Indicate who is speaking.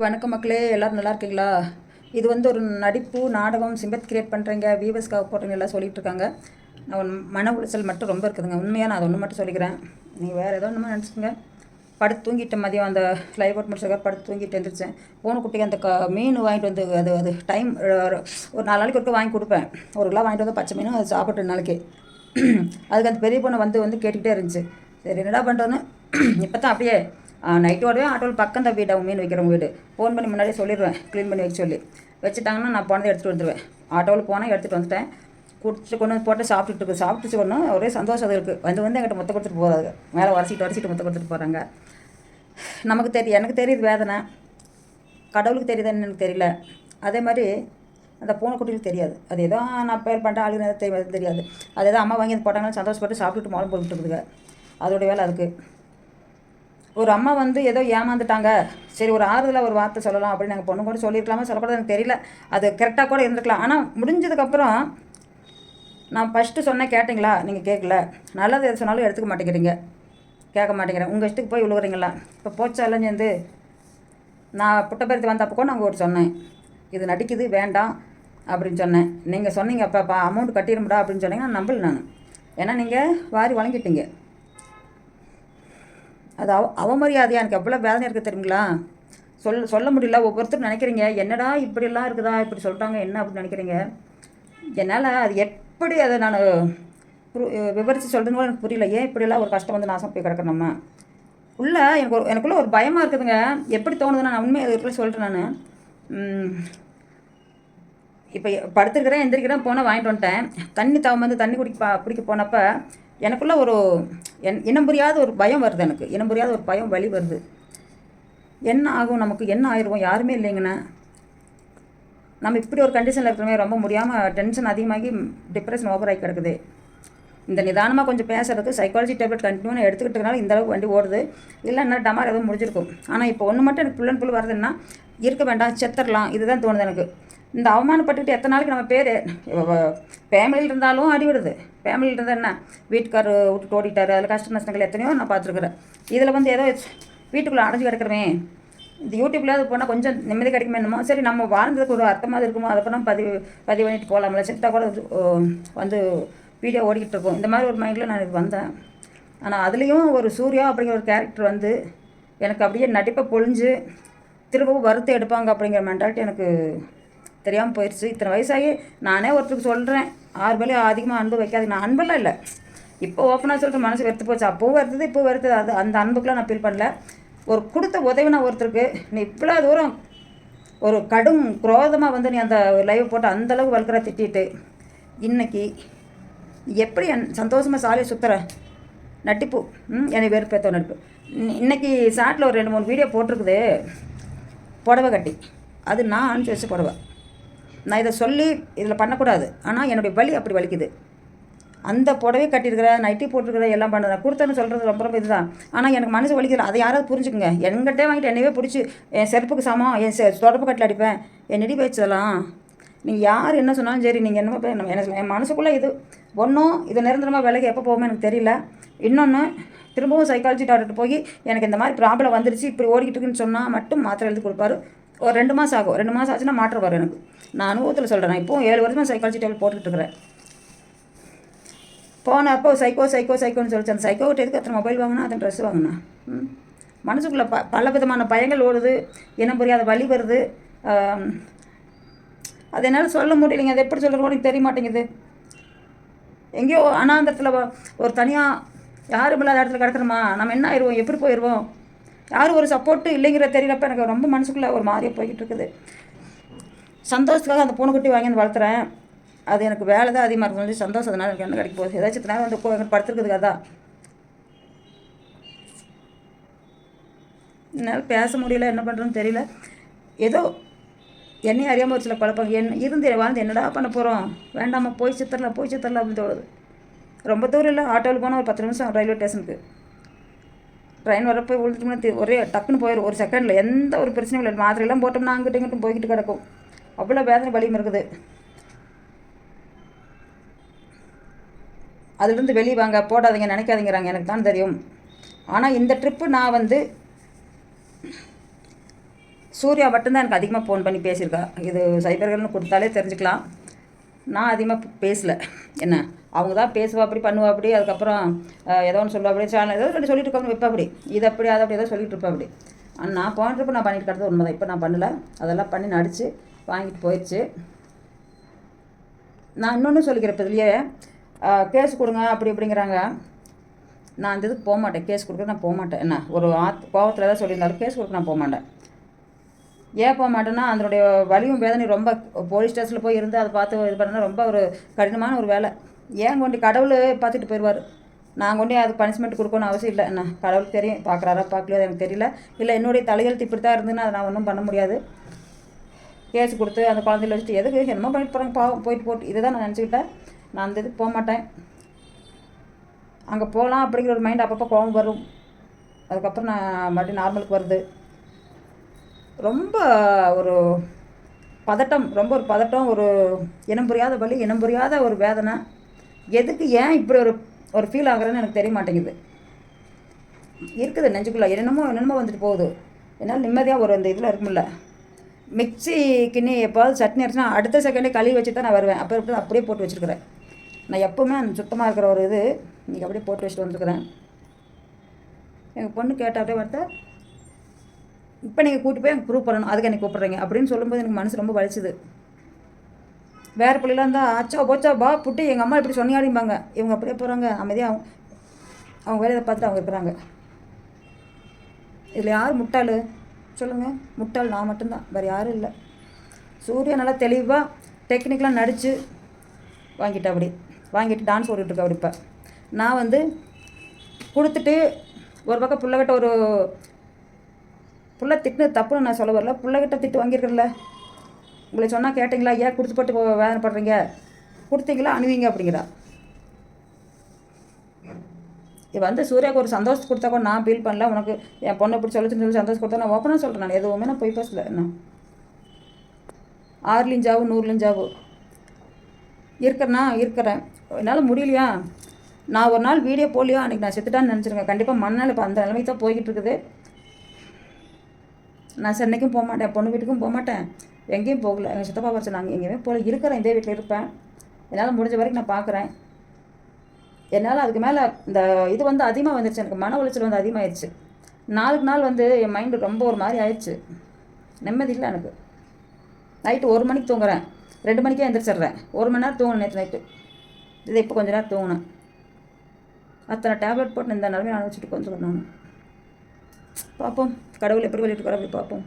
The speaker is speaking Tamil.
Speaker 1: வணக்கம் மக்களே எல்லோரும் நல்லா இருக்கீங்களா? இது வந்து ஒரு நடிப்பு நாடகம் சிம்பத் கிரியேட் பண்ணுறீங்க வியூவர்ஸ்க்காக போடுறீங்க எல்லாம் சொல்லிகிட்டு இருக்காங்க. நான் மன உளைச்சல் மட்டும் ரொம்ப இருக்குதுங்க. உண்மையாக நான் அதை ஒன்று மட்டும் சொல்லிக்கிறேன். நீங்கள் வேறு ஏதோ ஒன்று நினச்சிக்கோங்க. படுத்து தூங்கிட்டேன் மதியம். அந்த ஃப்ளைட் அவுட் முடிச்சதுக்காக படுத்து தூங்கிட்டு எழுந்திரிச்சேன் போன குட்டிக்கு அந்த க மீன் வாங்கிட்டு வந்து அது அது டைம் ஒரு நாலு நாளைக்கு ஒருக்க வாங்கி கொடுப்பேன். ஒரு கிலோ வாங்கிட்டு வந்து பச்சை மீனும் அது சாப்பிட்டு நாளைக்கு. அதுக்கு அந்த பெரிய பொண்ணை வந்து வந்து கேட்டுக்கிட்டே இருந்துச்சு. சரி என்னடா பண்ணுறோன்னு இப்போ தான் அப்படியே நைட்டு வருவேன் ஆட்டோவில் பக்கம் தான் வீடு அவங்க மீன் வைக்கிறவங்க வீடு. ஃபோன் பண்ணி முன்னாடியே சொல்லிடுவேன் க்ளீன் பண்ணி வைக்க சொல்லி. வச்சுட்டாங்கன்னா நான் போனதை எடுத்துகிட்டு வந்துடுவேன் ஆட்டோவில் போனால் எடுத்துகிட்டு வந்துட்டேன். கொடுத்துட்டு கொண்டு வந்து போட்டு சாப்பிட்டுட்டு இருக்கு. சாப்பிட்டுச்சு ஒரே சந்தோஷம் இருக்குது வந்து வந்து என்கிட்ட மொத்த கொடுத்துட்டு போகாது. மேலே வரிசிட்டு வரிசிட்டு மொத்த கொடுத்துட்டு போகிறாங்க நமக்கு தெரியும் எனக்கு தெரியுது வேதனை. கடவுளுக்கு தெரியுதுன்னு எனக்கு தெரியல. அதே மாதிரி அந்த பூனைக்குட்டிகளுக்கு தெரியாது. அது ஏதோ நான் பேர் பண்ணுறேன் ஆளுங்க தெரியாது தெரியாது. அது ஏதோ அம்மா வாங்கி வந்து போட்டாங்கன்னா சந்தோஷப்பட்டு சாப்பிட்டுட்டு மோளம் போட்டுட்டு இருக்குதுங்க. அதோடைய வேலை அதுக்கு. ஒரு அம்மா வந்து ஏதோ ஏமாந்துட்டாங்க. சரி ஒரு ஆறுதலாக ஒரு வார்த்தை சொல்லலாம் அப்படின்னு நாங்கள் பொண்ணு கூட சொல்லியிருக்கலாமா? சொல்லக்கூடாது எனக்கு தெரியல. அது கரெக்டாக கூட இருந்திருக்கலாம். ஆனால் முடிஞ்சதுக்கப்புறம் நான் ஃபஸ்ட்டு சொன்னேன் கேட்டிங்களா? நீங்கள் கேட்கல. நல்லது எது சொன்னாலும் எடுத்துக்க மாட்டேங்கிறீங்க. கேட்க மாட்டேங்கிறேன். உங்கள் இஷ்டத்துக்கு போய் விழுகுறீங்களா இப்போ போச்சா சேர்ந்து நான் புட்டப்பருத்தி வந்தப்போ கூட நாங்கள் ஒரு சொன்னேன். இது நடிக்குது வேண்டாம் அப்படின்னு சொன்னேன். நீங்கள் சொன்னீங்க அப்போ அமௌண்ட் கட்டிடும்டா அப்படின்னு சொன்னீங்க. நான் நம்பல நான். ஏன்னா நீங்கள் வாரி வழங்கிட்டீங்க. அது அவ அவமரியாதையாக எனக்கு எவ்வளோ வேதனை இருக்குது தெரியுங்களா? சொல் சொல்ல முடியல. ஒவ்வொருத்தரும் நினைக்கிறீங்க என்னடா இப்படிலாம் இருக்குதா? இப்படி சொல்லிட்டாங்க என்ன அப்படின்னு நினைக்கிறீங்க? என்னால் அது எப்படி அதை நான் விவரித்து சொல்கிறதுன்னு எனக்கு புரியல. ஏன் இப்படிலாம் ஒரு கஷ்டம் வந்து நாசம் போய் கிடக்கணும் நம்ம? உள்ள எனக்கு ஒரு எனக்குள்ளே ஒரு பயமாக இருக்குதுங்க. எப்படி தோணுதுன்னா நான் உண்மையை அதுக்குள்ளே சொல்கிறேன் நான். இப்போ படுத்துருக்கிறேன் எந்திரிக்கிறேன் போனால் வாங்கிட்டு வந்துட்டேன். தண்ணி தவம் வந்து தண்ணி குடிக்க குடிக்க போனப்போ எனக்குள்ள ஒரு என் இனம் புரியாத ஒரு பயம் வருது எனக்கு. இனம் புரியாத ஒரு பயம் வழி வருது. என்ன ஆகும்? நமக்கு என்ன ஆயிடுவோம் யாருமே இல்லைங்கண்ணா. நம்ம இப்படி ஒரு கண்டிஷனில் இருக்கிறமே ரொம்ப முடியாமல் டென்ஷன் அதிகமாகி டிப்ரெஷன் ஓவர் ஆகி கிடக்குது. இந்த நிதானமாக கொஞ்சம் பேசுறதுக்கு சைக்காலஜி டேப்லெட் கண்டினியூ எடுத்துக்கிட்டனால இந்த அளவுக்கு வண்டி ஓடுது. இல்லைன்னா டமார் எதுவும் முடிஞ்சிருக்கும். ஆனால் இப்போ ஒன்று மட்டும் எனக்கு புள்ளன் புல் வருதுன்னா இருக்க வேண்டாம் செத்துடலாம் இதுதான் தோணுது எனக்கு. இந்த அவமானப்பட்டுக்கிட்டு எத்தனை நாளைக்கு நம்ம பேர் ஃபேமிலியில் இருந்தாலும் அடிவிடுது ஃபேமிலியில் இருந்தால் என்ன? வீட்டுக்கார் விட்டு ஓடிட்டார் அதில் கஷ்ட நஷ்டங்கள் எத்தனையோ நான் பார்த்துருக்குறேன். இதில் வந்து ஏதோ வீட்டுக்குள்ளே அடைஞ்சு கிடக்கிறமே. இந்த யூடியூப்ல அது போனால் கொஞ்சம் நிம்மதி கிடைக்குமே என்னமோ? சரி நம்ம வாழ்ந்ததுக்கு ஒரு அர்த்தமாக இருக்குமோ? அதை பண்ணால் பதிவு பதிவு பண்ணிட்டு போகலாம்ல செத்தா கூட வந்து வீடியோ ஓடிக்கிட்டு இருக்கோம். இந்த மாதிரி ஒரு மைண்டில் நான் இது வந்தேன். ஆனால் அதுலேயும் ஒரு சூர்யா அப்படிங்கிற ஒரு கேரக்டர் வந்து எனக்கு அப்படியே நடிப்பை பொழிஞ்சு திரும்பவும் வருத்தம் எடுப்பாங்க அப்படிங்கிற மென்டாலிட்டி எனக்கு தெரியாமல் போயிடுச்சு இத்தனை வயசாகி நானே ஒருத்தருக்கு சொல்கிறேன் ஆறு மேலே அதிகமாக அன்பு வைக்காது நான் அன்பெல்லாம் இல்லை. இப்போ ஓப்பனாக சொல்கிற மனசு வெறுத்து போச்சு. அப்போவும் வருது இப்போ வருது அது அந்த அன்புக்கெலாம் நான் ஃபீல் பண்ணல. ஒரு கொடுத்த உதவி நான் ஒருத்தருக்கு நீ இவ்வளோ தூரம் ஒரு கடும் குரோதமாக வந்து நீ அந்த லைவ் போட்டு அந்தளவுக்கு வளர்க்குற திட்டிட்டு இன்றைக்கி எப்படி என் சந்தோஷமாக சாலையை சுற்றுற நட்டிப்பு ம் என்னை வெறுப்பேற்ற நடிப்பு. இன்னைக்கு சாட்டில் ஒரு ரெண்டு மூணு வீடியோ போட்டிருக்குது. புடவை கட்டி. அது நான் அனுப்பிச்சி வச்சு புடவை. நான் இதை சொல்லி இதில் பண்ணக்கூடாது. ஆனால் என்னுடைய வலி அப்படி வலிக்குது. அந்த புடவை கட்டியிருக்கிற நைட்டி போட்டிருக்கிற எல்லாம் பண்ணுறேன் கொடுத்தேன்னு சொல்கிறது ரொம்ப ரொம்ப இதுதான். ஆனால் எனக்கு மனசு வலிக்கல அதை யாராவது புரிஞ்சுக்குங்க. என்கிட்டே வாங்கிட்டு என்னவே பிடிச்சி என் செருப்புக்கு சமம் என் செ தொடப்பு கட்டில் அடிப்பேன். என் நெடி வச்சதெல்லாம் நீங்கள் யார் என்ன சொன்னாலும் சரி நீங்கள் என்னமோ என்ன என் மனசுக்குள்ளே இது ஒன்றும் இது நிரந்தரமாக விலைக்கு எப்போ போகுமே எனக்கு தெரியல. இன்னொன்று திரும்பவும் சைக்காலஜி டாக்டர்கிட்ட போய் எனக்கு இந்த மாதிரி ப்ராப்ளம் வந்துருச்சு இப்படி ஓடிக்கிட்டு இருக்குன்னு சொன்னால் மட்டும் மாத்திரை எழுதி கொடுப்பாரு. ஒரு ரெண்டு மாதம் ஆகும். ரெண்டு மாதம் ஆச்சுன்னா மாற்றம் வரும் எனக்கு. நான் அனுபவத்தில் சொல்கிறேன் இப்போது ஏழு வருஷமாக சைக்காலஜி டேபிள் போட்டுக்கிட்டு இருக்கிறேன். போனப்போ சைக்கோ சைக்கோ சைக்கோன்னு சொல்லிச்சு. அந்த சைக்கோ எதுக்கு அத்தனை மொபைல் வாங்கினா? அத்தனை ட்ரெஸ் வாங்கினா? மனசுக்குள்ளே ப பல விதமான பயங்கள் ஓடுது. இனம் புரியாத வழி வருது. அது என்னால் சொல்ல முடியலைங்க. அது எப்படி சொல்கிறது எனக்கு தெரிய மாட்டேங்குது எங்கேயோ அனாந்தத்தில் ஒரு தனியாக யாரும் இல்லாத இடத்துல கிடக்குறோமா? நம்ம என்ன ஆயிடுவோம்? எப்படி போயிடுவோம்? யாரும் ஒரு சப்போர்ட்டு இல்லைங்கிற தெரியலப்ப எனக்கு ரொம்ப மனசுக்குள்ளே ஒரு மாதிரியாக போய்கிட்டு இருக்குது சந்தோஷத்துக்காக அந்த பூனைக்குட்டி வாங்கி வந்து வளர்த்துறேன். அது எனக்கு வேலை தான் அதிகமாக இருக்கும் சந்தோஷம் அதனால் எனக்கு என்ன கிடைக்க போகுது. ஏதாச்சும் நேரம் வந்து படுத்துருக்குது கதா என்னால் பேச முடியல என்ன பண்ணுறதுன்னு தெரியல. ஏதோ என்னையும் அறியாமல் ஒரு சில குழப்பம் என் இருந்து வாழ்ந்து என்னடா பண்ண போகிறோம் வேண்டாமா போய் சித்தரலாம் போய் சித்தரலாம் அப்படின்னு தோணுது. ரொம்ப தூரம் இல்லை ஆட்டோவில் போனால் ஒரு பத்து நிமிஷம் ரயில்வே ஸ்டேஷனுக்கு. ட்ரெயின் வரப்போ விழுந்துட்டோம்னா ஒரே டக்குன்னு போயிடும் ஒரு செகண்டில் எந்த ஒரு பிரச்சனையும் இல்லை. மாத்திரையெல்லாம் போட்டோம்னா அங்கிட்ட இங்கிட்டும் போய்கிட்டு கிடக்கும். அவ்வளோ வேதனை வலியும் இருக்குது. அதுலேருந்து வெளியே வாங்க போடாதீங்க நினைக்காதீங்கிறாங்க. எனக்கு தான் தெரியும். ஆனால் இந்த ட்ரிப்பு நான் வந்து சூர்யா மட்டும்தான் எனக்கு அதிகமாக ஃபோன் பண்ணி பேசியிருக்கா. இது சைபர்கள்னு கொடுத்தாலே தெரிஞ்சுக்கலாம். நான் அதிகமாக பேசல. என்ன? அவங்க தான் பேசுவா அப்படி பண்ணுவா அப்படி அதுக்கப்புறம் ஏதோ ஒன்று சொல்லுவா அப்படி சேனல் ஏதோ ரெண்டு சொல்லிட்டு இருக்காங்க வைப்பா அப்படி. இது அப்படி அதை அப்படி ஏதோ சொல்லிட்டு இருப்பா அப்படி. ஆனா, நான் போனப்போ நான் பண்ணிட்டு கிடந்தது உண்மை தான் இப்போ நான் பண்ணலை. அதெல்லாம் பண்ணி நடித்து வாங்கிட்டு போயிடுச்சு. நான் இன்னொன்று சொல்லிக்கிறேன் இப்போ இதுலேயே கேஸ் கொடுங்க அப்படி இப்படிங்கிறாங்க. நான் அந்த இதுக்கு போக மாட்டேன். கேஸ் கொடுக்க நான் போக மாட்டேன். என்ன? ஒரு ஆத் கோவத்தில் ஏதாவது சொல்லியிருந்தாலும் கேஸ் கொடுக்க நான் போக மாட்டேன். ஏன் போக மாட்டேன்னா அதனுடைய வலியும் வேதனையும் ரொம்ப போலீஸ் ஸ்டேஷனில் போய் இருந்து அதை பார்த்து இது பண்ணனா ரொம்ப ஒரு கடினமான ஒரு வேலை. ஏன் கொண்டு கடவுள் பார்த்துட்டு போயிடுவார் நான் கொண்டு அதுக்கு பனிஷ்மெண்ட் கொடுக்கணும் அவசியம் இல்லை. என்ன கடவுளுக்கு தெரியும் பார்க்குறாரா பார்க்கலையோ அது எனக்கு தெரியல. இல்லை என்னுடைய தலையெழுத்து இப்படி தான் இருந்ததுன்னா அதை நான் ஒன்றும் பண்ண முடியாது. கேஸ் கொடுத்து அந்த குழந்தையில வச்சுட்டு எதுக்கு? என்னமோ பண்ணிட்டு போகிறாங்க பாவம் போயிட்டு போட்டு. இதை தான் நான் நினச்சிக்கிட்டேன். நான் அந்த இதுக்கு போக மாட்டேன். அங்கே போகலாம் அப்படிங்கிற ஒரு மைண்ட் அப்பப்போ கோபம் வரும். அதுக்கப்புறம் நான் மறுபடியும் நார்மலுக்கு வருது. ரொம்ப ஒரு பதட்டம் ரொம்ப ஒரு பதட்டம் ஒரு இனம் புரியாத வலி இனம் புரியாத ஒரு வேதனை. எதுக்கு ஏன் இப்படி ஒரு ஒரு ஃபீல் ஆகுறேன்னு எனக்கு தெரிய மாட்டேங்குது. இருக்குது நெஞ்சுக்குள்ளே. என்னென்னமோ என்னென்னமோ வந்துட்டு போகுது. என்னால் நிம்மதியாக ஒரு அந்த இதில் இருக்கும்ல மிக்ஸி கிண்ணி எப்போது சட்னி அரைச்சினா அடுத்த செகண்டே கழுவி வச்சு தான் நான் வருவேன். அப்போ எப்படி அப்படியே போட்டு வச்சுருக்கிறேன். நான் எப்போவுமே அந்த சுத்தமாக இருக்கிற ஒரு இது இன்றைக்கி அப்படியே போட்டு வச்சுட்டு வந்துருக்குறேன். எங்கள் பொண்ணு கேட்டால் அப்படியே வார்த்தை இப்போ நீங்கள் கூட்டி போய் எனக்கு ப்ரூவ் பண்ணணும். அதுக்கு எனக்கு கூப்பிட்றீங்க. அப்படின்னு சொல்லும்போது எனக்கு மனசு ரொம்ப வலிச்சுது. வேறு பிள்ளைலாம் இருந்தால் ஆச்சா போச்சா பா புட்டி எங்கள் அம்மா இப்படி சொன்னியாடிம்பாங்க. இவங்க அப்படியே போகிறாங்க அமைதியாக அவங்க அவங்க வேலையை பார்த்துட்டு அவங்க இருக்கிறாங்க. இதில் யார் முட்டாள்? சொல்லுங்கள் முட்டாள் நான் மட்டும்தான். வேறு யாரும் இல்லை. சூர்யா நல்லா தெளிவாக டெக்னிக்கலாக நடித்து வாங்கிட்டா அப்படி. வாங்கிட்டு டான்ஸ் ஓடிட்டுருக்கா அப்படி இப்போ. நான் வந்து கொடுத்துட்டு ஒரு பக்கம் பிள்ளைகிட்ட ஒரு புள்ள திட்டுனது தப்புன்னு நான் சொல்ல வரல. புள்ளகிட்ட திட்டு வாங்கியிருக்கல உங்களை சொன்னால் கேட்டிங்களா? ஏன் கொடுத்து போட்டு போ- வேதனைப்படுறீங்க கொடுத்தீங்களா? அணுவீங்க அப்படிங்கிறா. இது வந்து சூர்யாவுக்கு ஒரு சந்தோஷம் கொடுத்தா கூட நான் ஃபீல் பண்ணல. உனக்கு என் பொண்ணை இப்படி சொல்லிச்சுன்னு சொல்லி சந்தோஷம் கொடுத்தா நான் ஓப்பனாக சொல்கிறேன் நான். எதுவுமே நான் போய் பேசல. என்ன? ஆறுலையும் நூறுலிஞ்சாவும் நூறுலையும் இருக்கிறேன்னா இருக்கிறேன்? என்னால் முடியலையா? நான் ஒரு நாள் வீடியோ போலியோ அன்றைக்கி நான் செத்துட்டான்னு நினச்சிருக்கேன் கண்டிப்பாக மண்ணால் இப்போ அந்த நிலைமைக்கு தான் போய்கிட்டு இருக்குது. நான் சென்னைக்கும் போக மாட்டேன் பொண்ணு வீட்டுக்கும் போக மாட்டேன். எங்கேயும் போகல. எங்கள் சித்தப்பா வச்சு நாங்கள் எங்கேயுமே போகல. இருக்கிறேன் இதே வீட்டில் இருப்பேன். என்னால் முடிஞ்ச வரைக்கும் நான் பார்க்குறேன். என்னால் அதுக்கு மேலே இந்த இது வந்து அதிகமாக வந்துருச்சு. எனக்கு மன உளைச்சல் வந்து அதிகமாகிடுச்சு நாளுக்கு நாள் வந்து என் மைண்டு ரொம்ப ஒரு மாதிரி ஆயிடுச்சு நிம்மதி இல்லை எனக்கு. நைட்டு ஒரு மணிக்கு தூங்குறேன். ரெண்டு மணிக்கே எந்திரிச்சிடுறேன். ஒரு மணி நேரம் தூங்கணும் நேற்று நைட்டு. இது இப்போ கொஞ்ச நேரம் தூங்கினேன். அத்தனை டேப்லெட் போட்டு இந்த நிலமையை அனுபவிச்சுட்டு கொஞ்சம் நான். பார்ப்போம் கடவுள் எப்படி வெளியிட்டு போய் பார்ப்போம்.